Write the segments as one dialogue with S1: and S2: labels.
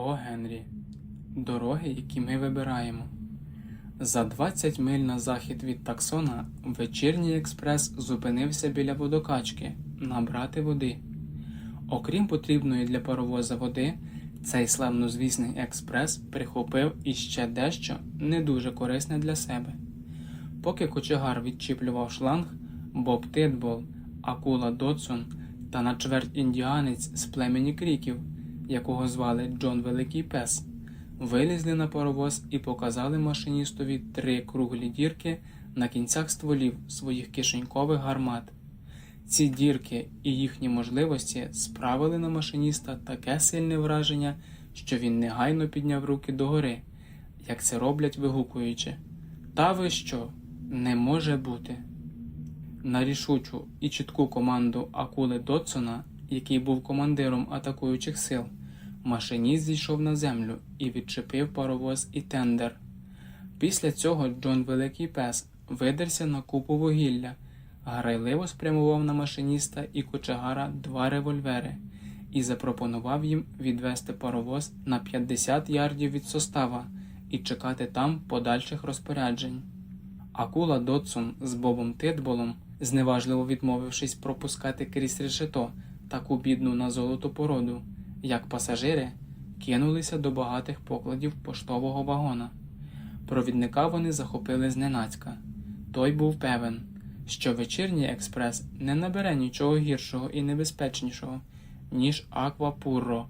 S1: О. Генрі. Дороги, які ми вибираємо. За 20 миль на захід від таксона вечірній експрес зупинився біля водокачки набрати води. Окрім потрібної для паровоза води, цей славнозвісний експрес прихопив іще дещо не дуже корисне для себе. Поки кочегар відчіплював шланг, Боб Титбол, Акула Додсон та на чверть індіанець з племені кріків, якого звали Джон Великий Пес, вилізли на паровоз і показали машиністові три круглі дірки на кінцях стволів своїх кишенькових гармат. Ці дірки і їхні можливості справили на машиніста таке сильне враження, що він негайно підняв руки догори, як це роблять вигукуючи. Та ви що? Не може бути. На рішучу і чітку команду Акули Дотсона, який був командиром атакуючих сил, машиніст зійшов на землю і відчепив паровоз і тендер. Після цього Джон Великий Пес видерся на купу вугілля, грайливо спрямував на машиніста і кочегара два револьвери і запропонував їм відвести паровоз на 50 ярдів від состава і чекати там подальших розпоряджень. Акула Додсон з Бобом Титболом, зневажливо відмовившись пропускати крізь решето таку бідну на золото породу, як пасажири, кинулися до багатих покладів поштового вагона. Провідника вони захопили зненацька. Той був певен, що вечірній експрес не набере нічого гіршого і небезпечнішого, ніж Аквапурро.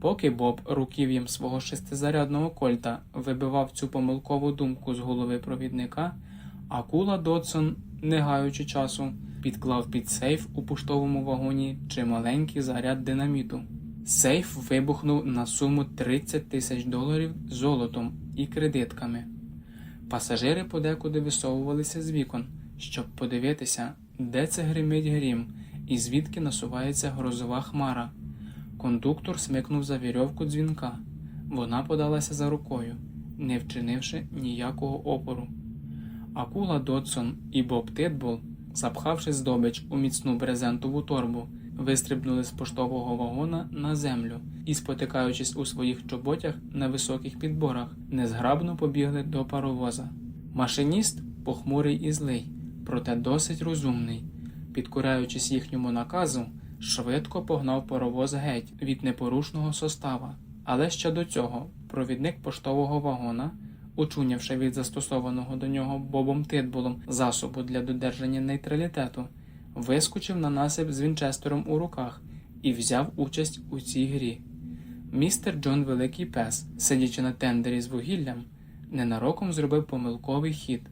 S1: Поки Боб руків'ям свого шестизарядного кольта вибивав цю помилкову думку з голови провідника, Акула Додсон, не гаючи часу, підклав під сейф у поштовому вагоні чималенький заряд динаміту. Сейф вибухнув на суму 30 тисяч доларів золотом і кредитками. Пасажири подекуди висовувалися з вікон, щоб подивитися, де це гримить грім і звідки насувається грозова хмара. Кондуктор смикнув за вірьовку дзвінка. Вона подалася за рукою, не вчинивши ніякого опору. Акула Додсон і Боб Титбол, запхавши здобич у міцну брезентову торбу, вистрибнули з поштового вагона на землю і, спотикаючись у своїх чоботях на високих підборах, незграбно побігли до паровоза. Машиніст похмурий і злий, проте досить розумний, підкоряючись їхньому наказу, швидко погнав паровоз геть від непорушного состава. Але ще до цього провідник поштового вагона, учунявши від застосованого до нього Бобом Титбулом засобу для додержання нейтралітету, вискочив на насип з Вінчестером у руках і взяв участь у цій грі. Містер Джон Великий Пес, сидячи на тендері з вугіллям, ненароком зробив помилковий хід,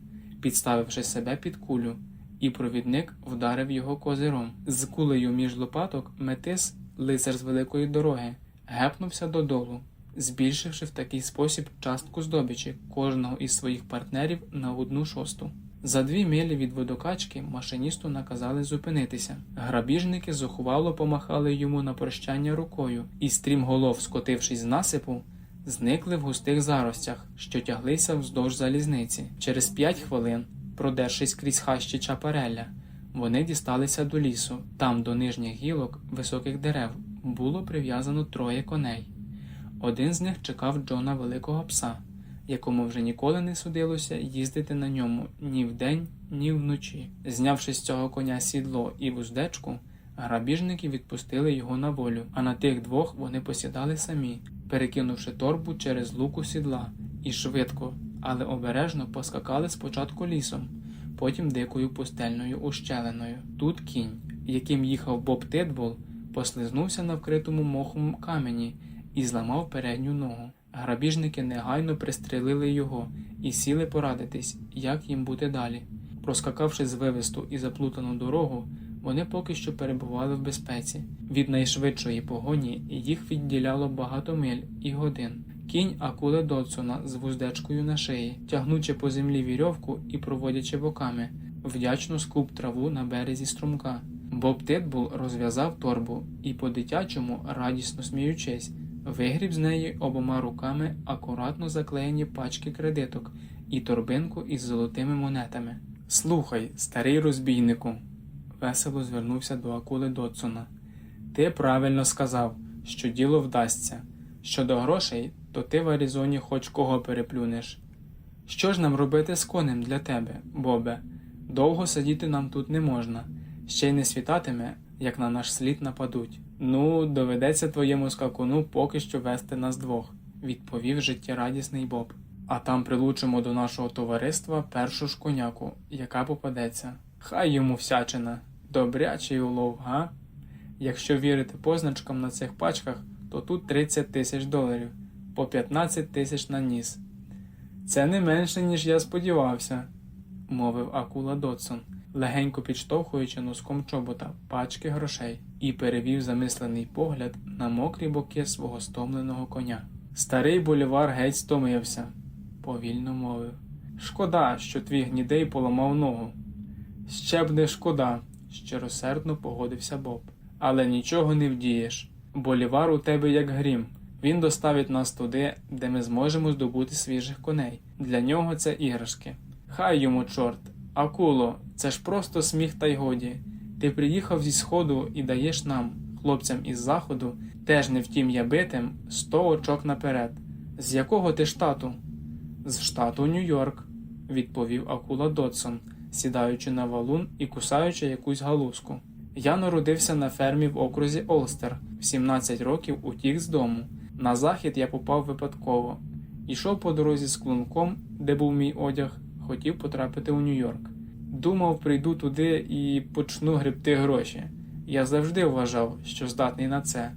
S1: підставивши себе під кулю, і провідник вдарив його козиром. З кулею між лопаток метис, лицар з великої дороги, гепнувся додолу, збільшивши в такий спосіб частку здобичі кожного із своїх партнерів на одну шосту. За дві милі від водокачки машиністу наказали зупинитися. Грабіжники зухвало помахали йому на прощання рукою, і стрімголов, скотившись з насипу, зникли в густих заростях, що тяглися вздовж залізниці. Через п'ять хвилин, продершись крізь хащі чапареля, вони дісталися до лісу. Там, до нижніх гілок високих дерев, було прив'язано троє коней. Один з них чекав Джона Великого пса якому вже ніколи не судилося їздити на ньому ні вдень, ні вночі. Знявши з цього коня сідло і вуздечку, грабіжники відпустили його на волю, а на тих двох вони посідали самі, перекинувши торбу через луку сідла, і швидко, але обережно поскакали спочатку лісом, потім дикою пустельною ущелиною. Тут кінь, яким їхав Боб Титбол, послизнувся на вкритому мохом камені і зламав передню ногу. Грабіжники негайно пристрелили його і сіли порадитись, як їм бути далі. Проскакавши звивисту і заплутану дорогу, вони поки що перебували в безпеці. Від найшвидшої погоні їх відділяло багато миль і годин. Кінь акули Додсона з вуздечкою на шиї, тягнучи по землі вірьовку і проводячи боками, вдячно скуп траву на березі струмка. Боб Титбул розв'язав торбу і, по-дитячому, радісно сміючись, Вигріб з неї обома руками акуратно заклеєні пачки кредиток і торбинку із золотими монетами. Слухай, старий розбійнику, весело звернувся до акули Додсона. Ти правильно сказав, що діло вдасться. Щодо грошей, то ти в Аризоні хоч кого переплюнеш. Що ж нам робити з конем для тебе, Бобе? Довго сидіти нам тут не можна, ще й не світатиме, як на наш слід нападуть. Ну, доведеться твоєму скакуну поки що вести нас двох, відповів життєрадісний Боб. А там прилучимо до нашого товариства першу ж коняку, яка попадеться. Хай йому всячина. Добрячий улов, га? Якщо вірити позначкам на цих пачках, то тут 30 тисяч доларів, по 15 тисяч на ніс. Це не менше, ніж я сподівався, мовив Акула Додсон, легенько підштовхуючи носком чобота пачки грошей, і перевів замислений погляд на мокрі боки свого стомленого коня. Старий болівар геть стомився, повільно мовив. Шкода, що твій гнідей поламав ногу. Ще б не шкода, щиросердно погодився Боб. Але нічого не вдієш. Болівар у тебе як грім. Він доставить нас туди, де ми зможемо здобути свіжих коней. Для нього це іграшки. Хай йому чорт. Акуло, це ж просто сміх та й годі. Ти приїхав зі сходу і даєш нам, хлопцям із заходу, теж не втім я битим, сто очок наперед. З якого ти штату? З штату Нью-Йорк, відповів Акула Додсон, сідаючи на валун і кусаючи якусь галузку. Я народився на фермі в окрузі Олстер, в 17 років утік з дому. На захід я попав випадково. Ішов по дорозі з клунком, де був мій одяг, хотів потрапити у Нью-Йорк. Думав, прийду туди і почну гребти гроші. Я завжди вважав, що здатний на це.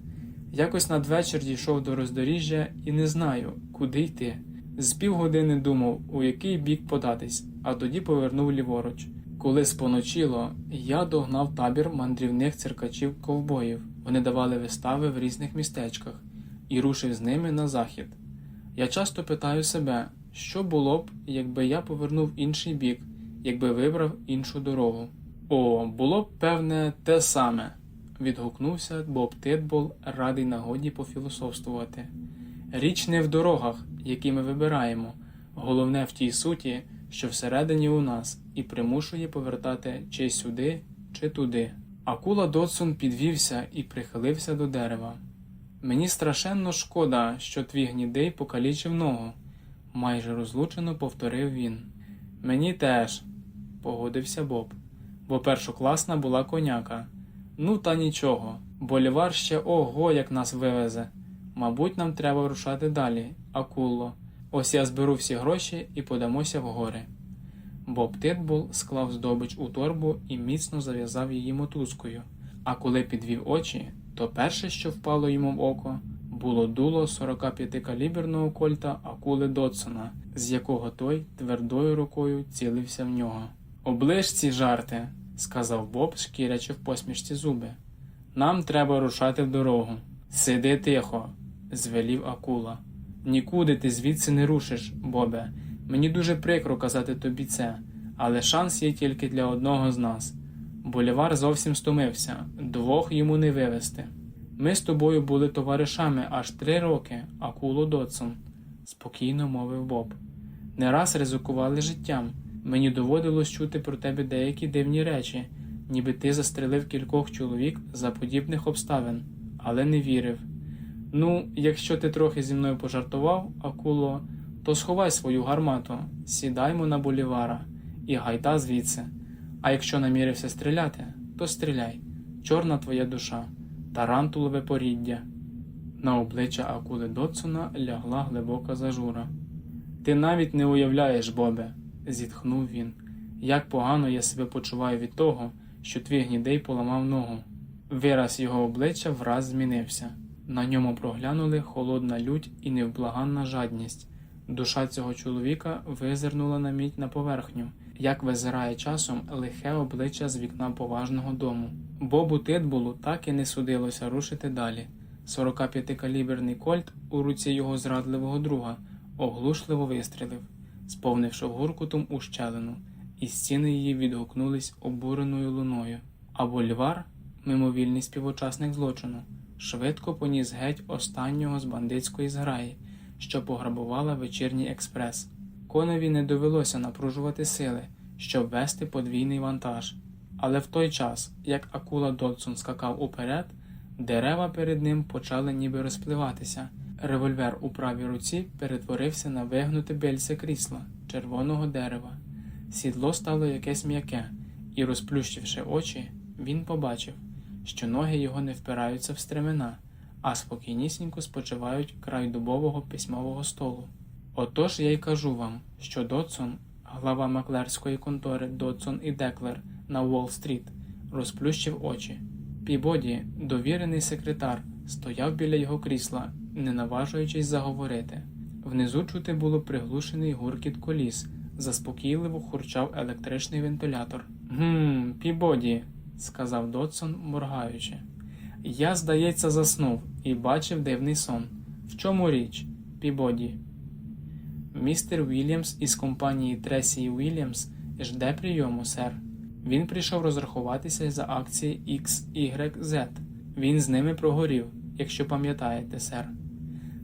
S1: Якось надвечір дійшов до роздоріжжя і не знаю, куди йти. З півгодини думав, у який бік податись, а тоді повернув ліворуч. Коли споночило, я догнав табір мандрівних циркачів ковбоїв. Вони давали вистави в різних містечках і рушив з ними на захід. Я часто питаю себе, що було б, якби я повернув інший бік, якби вибрав іншу дорогу. О, було б певне те саме, відгукнувся Боб Титбол, радий нагоді пофілософствувати. Річ не в дорогах, які ми вибираємо, головне в тій суті, що всередині у нас, і примушує повертати чи сюди, чи туди. Акула Додсон підвівся і прихилився до дерева. Мені страшенно шкода, що твій гнідий покалічив ногу, майже розлучено повторив він. Мені теж, погодився Боб, бо першокласна була коняка. Ну, та нічого, болівар ще ого, як нас вивезе. Мабуть, нам треба рушати далі, акуло. Ось я зберу всі гроші і подамося в гори. Боб Титбул склав здобич у торбу і міцно зав'язав її мотузкою. А коли підвів очі, то перше, що впало йому в око, було дуло 45-каліберного кольта акули Додсона, з якого той твердою рукою цілився в нього. Оближ ці жарти, сказав Боб, шкірячи в посмішці зуби. Нам треба рушати в дорогу. Сиди тихо, звелів акула. Нікуди ти звідси не рушиш, Бобе. Мені дуже прикро казати тобі це, але шанс є тільки для одного з нас. Болівар зовсім стомився, двох йому не вивести. Ми з тобою були товаришами аж три роки, акуло Додсон, спокійно мовив Боб. Не раз ризикували життям. Мені доводилось чути про тебе деякі дивні речі, ніби ти застрелив кількох чоловік за подібних обставин, але не вірив. Ну, якщо ти трохи зі мною пожартував, акуло, то сховай свою гармату, сідаймо на болівара і гайда звідси. А якщо намірився стріляти, то стріляй. Чорна твоя душа, тарантулове поріддя. На обличчя акули Додсона лягла глибока зажура. Ти навіть не уявляєш, Бобе, зітхнув він, як погано я себе почуваю від того, що твій гнідей поламав ногу. Вираз його обличчя враз змінився. На ньому проглянули холодна лють і невблаганна жадність. Душа цього чоловіка визирнула на мідь на поверхню, як визирає часом лихе обличчя з вікна поважного дому. Бобу Титбулу так і не судилося рушити далі. 45-каліберний кольт у руці його зрадливого друга оглушливо вистрілив, сповнивши гуркутом ущелину, і стіни її відгукнулись обуреною луною. А Больвар, мимовільний співучасник злочину, швидко поніс геть останнього з бандитської зграї, що пограбувала вечірній експрес. Коневі не довелося напружувати сили, щоб вести подвійний вантаж. Але в той час, як акула Додсон скакав уперед, дерева перед ним почали ніби розпливатися, Револьвер у правій руці перетворився на вигнуте бельце крісла червоного дерева. Сідло стало якесь м'яке, і, розплющивши очі, він побачив, що ноги його не впираються в стремена, а спокійнісінько спочивають край дубового письмового столу. Отож я й кажу вам, що Додсон, глава маклерської контори Додсон і Деклер на Уолл-стріт, розплющив очі. Пібоді, довірений секретар, стояв біля його крісла, не наважуючись заговорити. Внизу чути було приглушений гуркіт коліс, заспокійливо хурчав електричний вентилятор. Гм, Пібоді, сказав Додсон, моргаючи. Я, здається, заснув і бачив дивний сон. В чому річ, Пібоді? Містер Вільямс із компанії Тресі Вільямс жде прийому, сер. Він прийшов розрахуватися за акції XYZ. Він з ними прогорів, якщо пам'ятаєте, сер.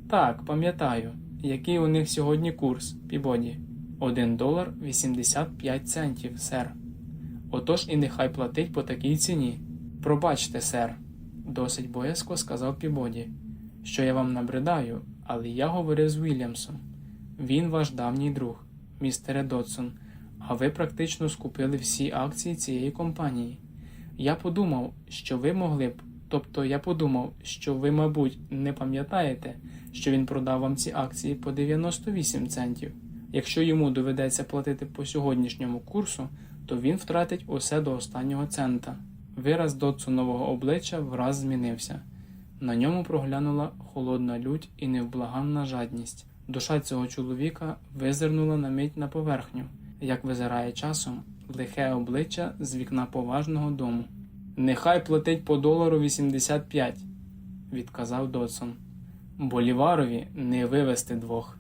S1: Так, пам'ятаю. Який у них сьогодні курс, Пібоді? 1 долар 85 центів, сер. Отож і нехай платить по такій ціні. Пробачте, сер, досить боязко сказав Пібоді, що я вам набридаю, але я говорив з Вільямсом. Він ваш давній друг, містере Додсон, а ви практично скупили всі акції цієї компанії. Я подумав, що ви могли б, тобто я подумав, що ви, мабуть, не пам'ятаєте, що він продав вам ці акції по 98 центів. Якщо йому доведеться платити по сьогоднішньому курсу, то він втратить усе до останнього цента. Вираз Додсонового обличчя враз змінився. На ньому проглянула холодна лють і невблаганна жадність. Душа цього чоловіка визирнула на мить на поверхню, як визирає часом лихе обличчя з вікна поважного дому. Нехай платить по долару 85, відказав Додсон. Боліварові не вивести двох.